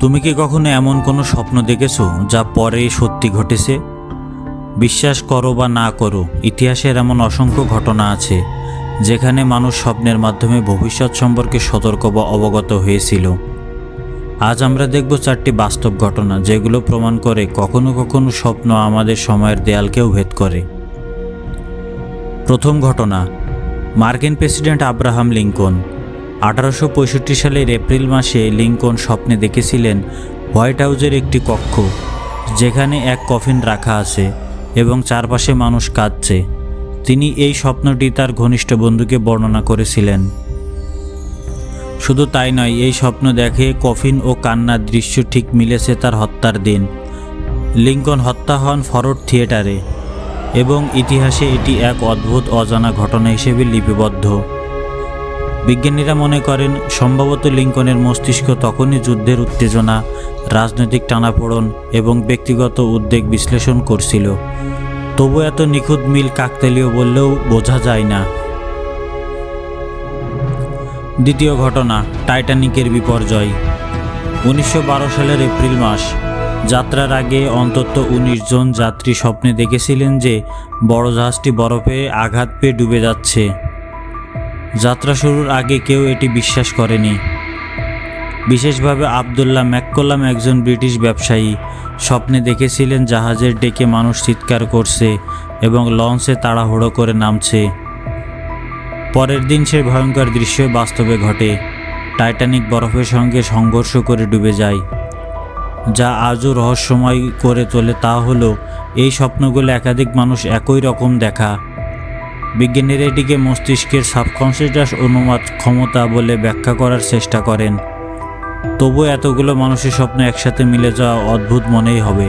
তুমি কি কখনো এমন কোনো স্বপ্ন দেখেছ যা পরে সত্যি ঘটেছে? বিশ্বাস করো বা না করো, ইতিহাসের এমন অসংখ্য ঘটনা আছে, যেখানে মানুষ স্বপ্নের মাধ্যমে ভবিষ্যৎ সম্পর্কে সতর্ক বা অবগত হয়েছিল। আজ আমরা দেখব চারটি বাস্তব ঘটনা, যেগুলো প্রমাণ করে কখনো কখনো স্বপ্ন আমাদের সময়ের দেয়ালকেও ভেদ করে। প্রথম ঘটনা, মার্কিন প্রেসিডেন্ট আব্রাহাম লিঙ্কন। আঠারোশো পঁয়ষট্টি সালের এপ্রিল মাসে লিঙ্কন স্বপ্নে দেখেছিলেন হোয়াইট হাউজের একটি কক্ষ, যেখানে এক কফিন রাখা আছে এবং চারপাশে মানুষ কাঁদছে। তিনি এই স্বপ্নটি তার ঘনিষ্ঠ বন্ধুকে বর্ণনা করেছিলেন। শুধু তাই নয়, এই স্বপ্ন দেখে কফিন ও কান্নার দৃশ্য ঠিক মিলেছে তার হত্যার দিন। লিঙ্কন হত্যা হন ফরোড থিয়েটারে এবং ইতিহাসে এটি এক অদ্ভুত, অজানা ঘটনা হিসেবে লিপিবদ্ধ। বিজ্ঞানীরা মনে করেন, সম্ভবত লিঙ্কনের মস্তিষ্ক তখনই যুদ্ধের উত্তেজনা, রাজনৈতিক টানাপোড়ন এবং ব্যক্তিগত উদ্বেগ বিশ্লেষণ করছিল। তবু এত নিখুঁত মিল কাকতালীয় বললেও বোঝা যায় না। দ্বিতীয় ঘটনা, টাইটানিকের বিপর্যয়। উনিশশো বারো সালের এপ্রিল মাস, যাত্রার আগে অন্তত উনিশ জন যাত্রী স্বপ্নে দেখেছিলেন যে বড় জাহাজটি বরফে আঘাত পেয়ে ডুবে যাচ্ছে। যাত্রা শুরুর আগে কেউ এটি বিশ্বাস করেনি। বিশেষভাবে আবদুল্লাহ ম্যাককোলাম একজন ব্রিটিশ ব্যবসায়ী। স্বপ্নে দেখেছিলেন জাহাজের ডেকে মানুষ চিৎকার করছে এবং লঞ্চে তাড়াহুড়ো করে নামছে। পরের দিন সে ভয়ঙ্কর দৃশ্য বাস্তবে ঘটে। টাইটানিক বরফের সঙ্গে সংঘর্ষ করে ডুবে যায়। যা আজও রহস্যময় করে তোলে তা হলো, এই স্বপ্নগুলো একাধিক মানুষ একই রকম দেখা। বিজ্ঞানীরা এটিকে মস্তিষ্কের সাবকনসিয়াস অনুমাত ক্ষমতা বলে ব্যাখ্যা করার চেষ্টা করেন। তবু এতগুলো মানুষের স্বপ্ন একসাথে মিলে যাওয়া অদ্ভুত মনেই হবে।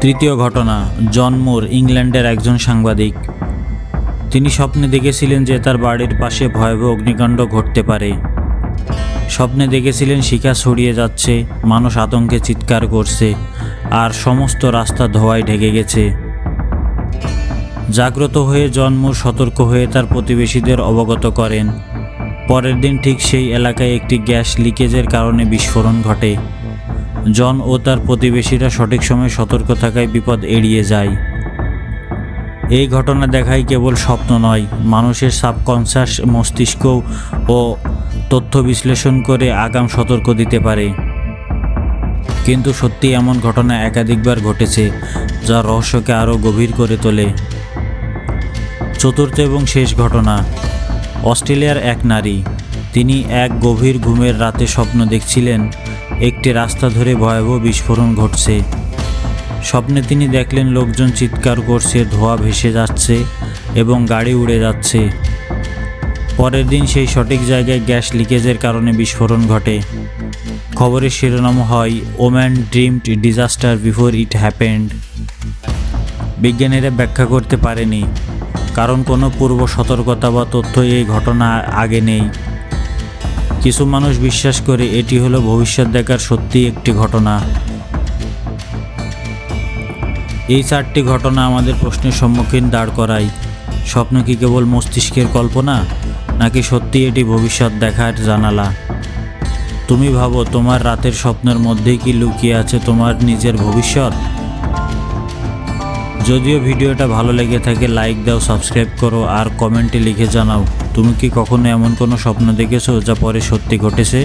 তৃতীয় ঘটনা, জন মুর, ইংল্যান্ডের একজন সাংবাদিক। তিনি স্বপ্নে দেখেছিলেন যে তার বাড়ির পাশে ভয়াবহ অগ্নিকাণ্ড ঘটতে পারে। স্বপ্নে দেখেছিলেন শিকা ছড়িয়ে যাচ্ছে, মানুষ আতঙ্কে চিৎকার করছে, আর সমস্ত রাস্তা ধোঁয়ায় ঢেকে গেছে। জাগ্রত হয়ে জন্ম, সতর্ক হয়ে তার প্রতিবেশীদের অবগত করেন। পরের দিন ঠিক সেই এলাকায় একটি গ্যাস লিকেজের কারণে বিস্ফোরণ ঘটে। জন ও তার প্রতিবেশীরা সঠিক সময়ে সতর্ক থাকায় বিপদ এড়িয়ে যায়। এই ঘটনা দেখাই কেবল স্বপ্ন নয়, মানুষের সাবকনসাস মস্তিষ্ক ও তথ্য বিশ্লেষণ করে আগাম সতর্ক দিতে পারে। কিন্তু সত্যি এমন ঘটনা একাধিকবার ঘটেছে, যা রহস্যকে আরও গভীর করে তোলে। চতুর্থ এবং শেষ ঘটনা। অস্ট্রেলিয়ার এক নারী, তিনি এক গভীর ঘুমের রাতে স্বপ্ন দেখছিলেন, একটি রাস্তা ধরে ভয়াবহ বিস্ফোরণ ঘটছে। স্বপ্নে তিনি দেখলেন লোকজন চিৎকার করছে, ধোঁয়া ভেসে যাচ্ছে এবং গাড়ি উড়ে যাচ্ছে। পরের দিন সেই সঠিক জায়গায় গ্যাস লিকেজের কারণে বিস্ফোরণ ঘটে। খবরের শিরোনাম হয়, woman dreamed disaster before it happened. বিজ্ঞানীরা ব্যাখ্যা করতে পারেনি কারণ কোনো পূর্ব সতর্কতা বা তথ্য এই ঘটনা আগে নেই। কিছু মানুষ বিশ্বাস করে এটি হলো ভবিষ্যৎ দেখার সত্যি একটি ঘটনা। এই চারটি ঘটনা আমাদের প্রশ্নের সম্মুখীন দাঁড় করায়। স্বপ্ন কি কেবল মস্তিষ্কের কল্পনা, নাকি সত্যি এটি ভবিষ্যৎ দেখার জানালা? তুমি ভাবো, তোমার রাতের স্বপ্নের মধ্যেই কি লুকিয়ে আছে তোমার নিজের ভবিষ্যৎ? যদিও ভিডিওটা ভালো লেগে থাকে লাইক দাও সাবস্ক্রাইব করো আর কমেন্টে লিখে জানাও, তুমি কি কখনো এমন কোনো স্বপ্ন দেখেছ যা পরে সত্যি ঘটেছে?